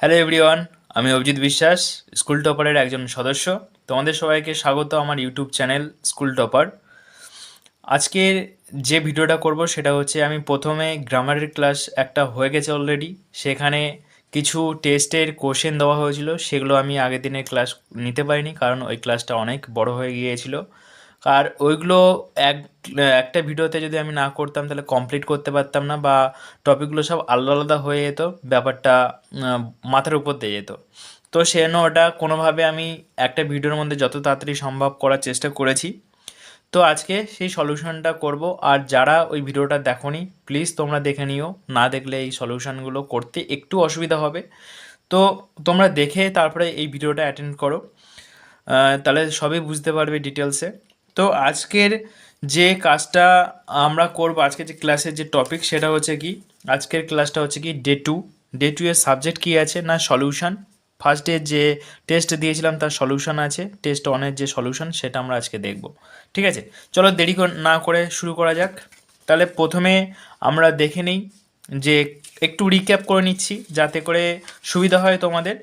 Hello everyone আমি অভিজিৎ বিশ্বাস, school টপারের একজন সদস্য। তোমাদের সবাইকে স্বাগত আমার ইউটিউব চ্যানেল স্কুল টপার। আজকের যে ভিডিওটা করব সেটা হচ্ছে আমি প্রথমে গ্রামারের ক্লাস একটা হয়ে গেছে অলরেডি সেখানে কিছু টেস্টের কোশ্চেন দেওয়া হয়েছিল, সেগুলো আমি আগের দিনের ক্লাস নিতে পারিনি, কারণ ওই ক্লাসটা অনেক বড় হয়ে গিয়েছিল। আর ওইগুলো এক, একটা ভিডিওতে যদি আমি না করতাম তাহলে কমপ্লিট করতে পারতাম না বা টপিকগুলো সব আলাদা আলাদা হয়ে যেত, ব্যাপারটা মাথার উপর দিয়ে যেত। তো সেজন্য ওটা কোনোভাবে আমি একটা ভিডিওর মধ্যে যত তাড়াতাড়ি সম্ভব করার চেষ্টা করেছি। তো আজকে সেই সলিউশনটা করব। আর যারা ওই ভিডিওটা দেখোনি প্লিজ তোমরা দেখে নিও। না দেখলে এই সলিউশনগুলো করতে একটু অসুবিধা হবে। তো তোমরা দেখে তারপরে এই ভিডিওটা অ্যাটেন্ড করো। তাহলে সবই বুঝতে পারবে ডিটেলসে তো আজকের যে কাজটা আমরা করব আজকে যে ক্লাসের যে টপিক সেটা হচ্ছে কি, আজকের ক্লাসটা হচ্ছে কি ডে টু ডে টু এর সাবজেক্ট কী আছে না সলিউশন ফার্স্ট যে টেস্ট দিয়েছিলাম তার সলিউশন আছে। টেস্ট ওয়ানের যে সলিউশন সেটা আমরা আজকে দেখব। ঠিক আছে? চলো দেরি না করে শুরু করা যাক। তাহলে প্রথমে আমরা দেখে নিই যে একটু রিক্যাপ করে নিচ্ছি যাতে করে সুবিধা হয় তোমাদের।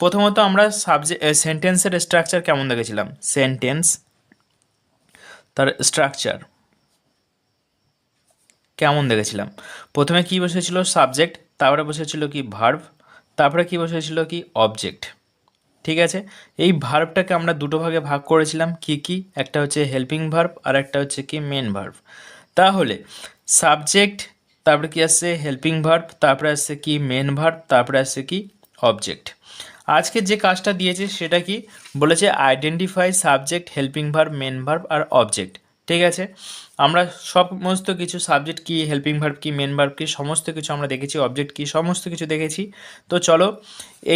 প্রথমত আমরা সাবজেক্ট সেন্টেন্সের স্ট্রাকচার কেমন দেখেছিলাম? সেন্টেন্স তার স্ট্রাকচার কেমন দেখেছিলাম? প্রথমে কি বসেছিল? সাবজেক্ট তারপরে বসেছিল কি ভার্ভ তারপরে কি বসেছিল কি অবজেক্ট ঠিক আছে? এই ভার্ভটাকে আমরা দুটো ভাগে ভাগ করেছিলাম। কি কি? একটা হচ্ছে হেল্পিং ভার্ভ আর একটা হচ্ছে কি মেন ভার্ভ তাহলে সাবজেক্ট তারপরে কি আসছে? হেল্পিং ভার্ভ তারপরে আসছে কি মেন ভার্ভ তারপরে আসছে কি অবজেক্ট আজকে যে কাজটা দিয়েছে সেটা কি? বলেছে identify subject helping verb main verb আর অবজেক্ট ঠিক আছে? আমরা সমস্ত কিছু সাবজেক্ট কি হেল্পিং ভার্ব কি মেন ভার্ব কি, সমস্ত কিছু আমরা দেখেছি অবজেক্ট কি, সমস্ত কিছু দেখেছি। তো চলো,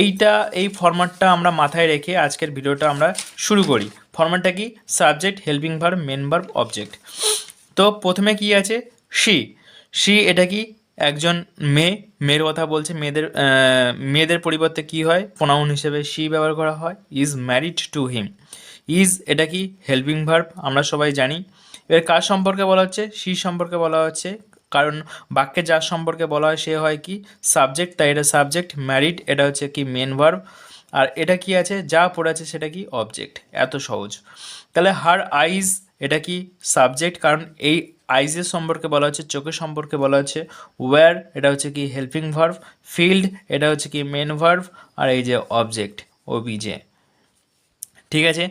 এইটা, এই ফরম্যাটটা আমরা মাথায় রেখে আজকের ভিডিওটা আমরা শুরু করি। ফরম্যাটটা কি? Subject helping verb main verb object তো প্রথমে কি আছে? শি শি এটা কি? একজন মেয়ে, মেয়ের কথা বলছে, মেয়েদের মেয়েদের পরিবর্তে কি হয়? প্রোনাউন হিসেবে সি ব্যবহার করা হয় is married to him is এটা কি হেল্পিং ভার্ব আমরা সবাই জানি। এর কার সম্পর্কে বলা হচ্ছে? শি সম্পর্কে বলা হচ্ছে। কারণ বাক্যে যার সম্পর্কে বলা হয়, সে হয় কি? সাবজেক্ট তাই এটা সাবজেক্ট ম্যারিড এটা হচ্ছে কি মেন ভার্ব আর এটা কি আছে? যা পড়ে আছে, সেটা কি অবজেক্ট এত সহজ। তাহলে হার আইজ এটা কি সাবজেক্ট কারণ এই আইজের সম্পর্কে বলা হচ্ছে, চোখের সম্পর্কে বলা হচ্ছে ওয়্যার এটা হচ্ছে কি হেল্পিং ভার্ভ ফিল্ড এটা হচ্ছে কি মেন ভার্ভ আর এই যে অবজেক্ট ওবিজে ঠিক আছে?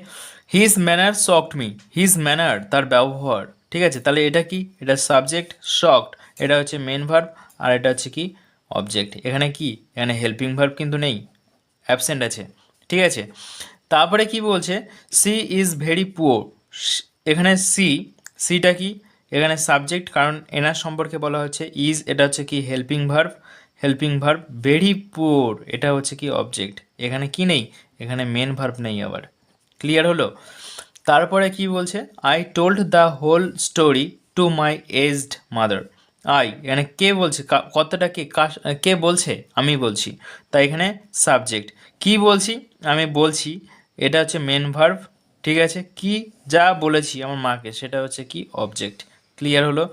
His manner shocked me his manner তার ব্যবহার। ঠিক আছে? তাহলে এটা কি? এটা সাবজেক্ট শকড এটা হচ্ছে মেন ভার্ব আর এটা হচ্ছে কি অবজেক্ট এখানে কি? এখানে হেল্পিং ভার্ব কিন্তু নেই। অ্যাবসেন্ট আছে। ঠিক আছে? তারপরে কি বলছে? সি ইজ ভেরি পুয়ার এখানে সি সিটা কি? এখানে সাবজেক্ট কারণ এনার সম্পর্কে বলা হচ্ছে ইজ এটা হচ্ছে কি helping verb helping verb very poor এটা হচ্ছে কি অবজেক্ট এখানে কি নেই? এখানে মেন ভার্ভ নেই আবার। ক্লিয়ার হলো? তারপরে কি বলছে? I told the whole story to my aged mother I এখানে কে বলছে? কতটা কে? কে বলছে? আমি বলছি। তাই এখানে সাবজেক্ট কি বলছি? আমি বলছি, এটা হচ্ছে মেন ভার্ভ ঠিক আছে? কি যা বলেছি আমার মাকে, সেটা হচ্ছে কি অবজেক্ট ক্লিয়ার হলো।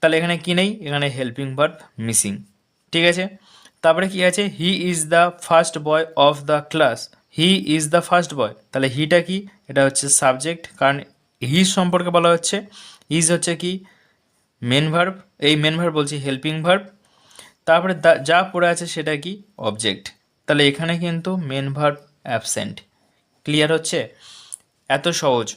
তাহলে এখানে কি নেই? এখানে হেল্পিং ভার্ব মিসিং ঠিক আছে? তারপরে কি আছে? He is the first boy of the class he is the first boy তাহলে হিটা কি? এটা হচ্ছে সাবজেক্ট কারণ হি সম্পর্কে বলা হচ্ছে। ইজ হচ্ছে কি? মেন ভার্ব এই মেন ভার্ব বলছি হেল্পিং ভার্ব তারপরে যা পড়ে আছে সেটা কি? অবজেক্ট তাহলে এখানে কিন্তু মেন ভার্ব অ্যাবসেন্ট ক্লিয়ার হচ্ছে? এত সহজ।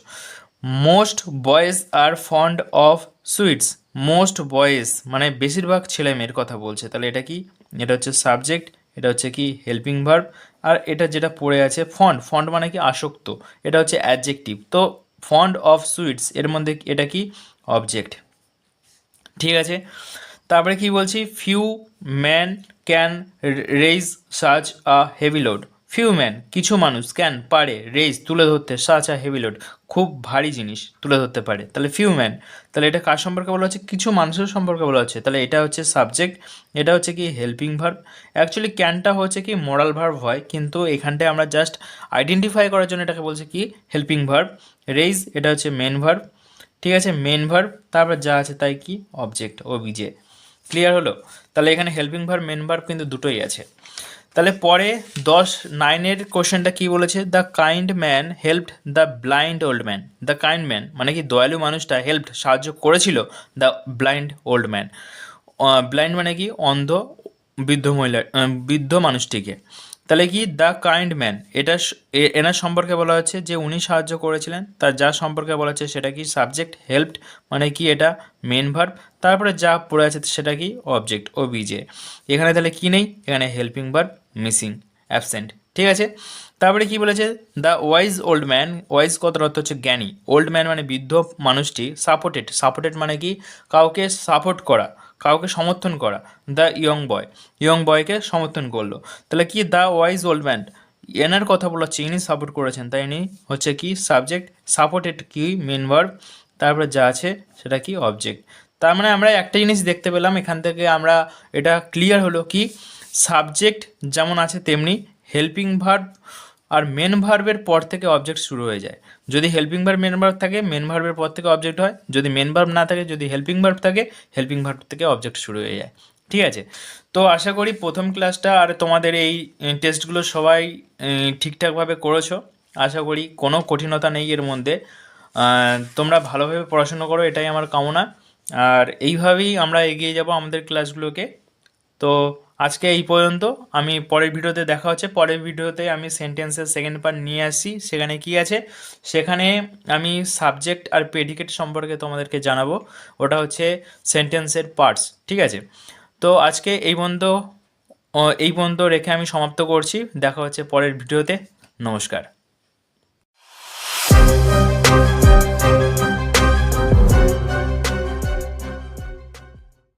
Most boys are fond of sweets most boys মানে বেশিরভাগ ছেলে মেয়ের কথা বলছে। তাহলে এটা কি? এটা হচ্ছে সাবজেক্ট এটা হচ্ছে কি? হেল্পিং ভার্ব আর এটা যেটা পড়ে আছে ফন্ড ফন্ড মানে কি? আসক্ত। এটা হচ্ছে অ্যাডজেক্টিভ তো ফন্ড অফ সুইটস এর মধ্যে এটা কি? অবজেক্ট ঠিক আছে? তারপরে কি বলছি? Few man can raise such a heavy load few man কিছু মানুষ ক্যান পারে রেইজ তুলে ধরতে সাচ আ হেভি লোড খুব ভারী জিনিস তুলে ধরতে পারে। তাহলে ফিউ ম্যান তাহলে এটা কার সম্পর্কে বলা হচ্ছে? কিছু মানুষের সম্পর্কে বলা হচ্ছে। তাহলে এটা হচ্ছে সাবজেক্ট এটা হচ্ছে কি হেল্পিং ভার্ব অ্যাকচুয়ালি ক্যানটা হচ্ছে কি মোরাল ভার্ব হয়, কিন্তু এখানটায় আমরা জাস্ট আইডেন্টিফাই করার জন্য এটাকে বলছে কি হেল্পিং ভার্ব রেইজ এটা হচ্ছে মেন ভার্ব ঠিক আছে মেন ভার্ব তারপর যা আছে তাই কি? অবজেক্ট ও বিজে ক্লিয়ার হলো? তাহলে এখানে হেল্পিং ভার্ব মেন ভার্ব কিন্তু দুটোই আছে। তাহলে পরে দশ নাইনের কোশ্চেনটা কি বলেছে? The kind man helped the blind old man the kind man মানে কি? দয়ালু মানুষটা হেল্প সাহায্য করেছিল the blind old man blind মানে কি? অন্ধ বৃদ্ধ মহিলা বৃদ্ধ মানুষটিকে। তাহলে কি? দ্য কাইন্ড ম্যান এটা এনার সম্পর্কে বলা হচ্ছে যে উনি সাহায্য করেছিলেন। তার যা সম্পর্কে বলা হচ্ছে সেটা কি? সাবজেক্ট হেল্পড মানে কি? এটা মেন ভার্ব তারপরে যা পড়ে আছে সেটা কি? অবজেক্ট ও বিজে এখানে তাহলে কি নেই? এখানে হেল্পিং ভার্ব মিসিং অ্যাবসেন্ট ঠিক আছে? তারপরে কি বলেছে? The wise old man wise কথার অর্থ হচ্ছে জ্ঞানী। ওল্ড ম্যান মানে বৃদ্ধ মানুষটি সাপোর্টেড সাপোর্টেড মানে কি? কাউকে সাপোর্ট করা, কাউকে সমর্থন করা। দ্য ইয়ং বয় ইয়ং বয়কে সমর্থন করল। তাহলে কি দ্য ওয়াইজ ওল্ড ম্যান এনার কথা বলা হচ্ছে ইনি সাপোর্ট করেছেন, তাই ইনি হচ্ছে কি? সাবজেক্ট সাপোর্টেড কি? মেন ভার্ব তারপরে যা আছে, সেটা কি? অবজেক্ট তার মানে আমরা একটা জিনিস দেখতে পেলাম, এখান থেকে আমরা এটা ক্লিয়ার হলো কি? সাবজেক্ট যেমন আছে তেমনি হেল্পিং ভার্ব আর মেন ভার্বের পর থেকে অবজেক্ট শুরু হয়ে যায়। যদি হেল্পিং ভার্ব মেন ভার্ব থাকে মেন ভার্বের পর থেকে অবজেক্ট হয়। যদি মেন ভার্ব না থাকে, যদি হেল্পিং ভার্ব থাকে হেল্পিং ভার্ব থেকে অবজেক্ট শুরু হয়ে যায়। ঠিক আছে? তো আশা করি প্রথম ক্লাসটা আর তোমাদের এই টেস্টগুলো সবাই ঠিকঠাকভাবে করেছ। আশা করি কোনো কঠিনতা নেই এর মধ্যে। তোমরা ভালোভাবে পড়াশুনো করো, এটাই আমার কামনা। আর এইভাবেই আমরা এগিয়ে যাব আমাদের ক্লাসগুলোকে তো আজকে এই পর্যন্ত। আমি পরের ভিডিওতে দেখা হচ্ছে। পরের ভিডিওতে আমি সেন্টেন্সের সেকেন্ড পার্ট নিয়ে আসছি। সেখানে কি আছে? সেখানে আমি সাবজেক্ট আর প্রেডিকেট সম্পর্কে তোমাদেরকে জানাব। ওটা হচ্ছে সেন্টেন্সের পার্টস ঠিক আছে? তো আজকে এই পর্যন্ত এই পর্যন্ত রেখে আমি সমাপ্ত করছি। দেখা হচ্ছে পরের ভিডিওতে। নমস্কার।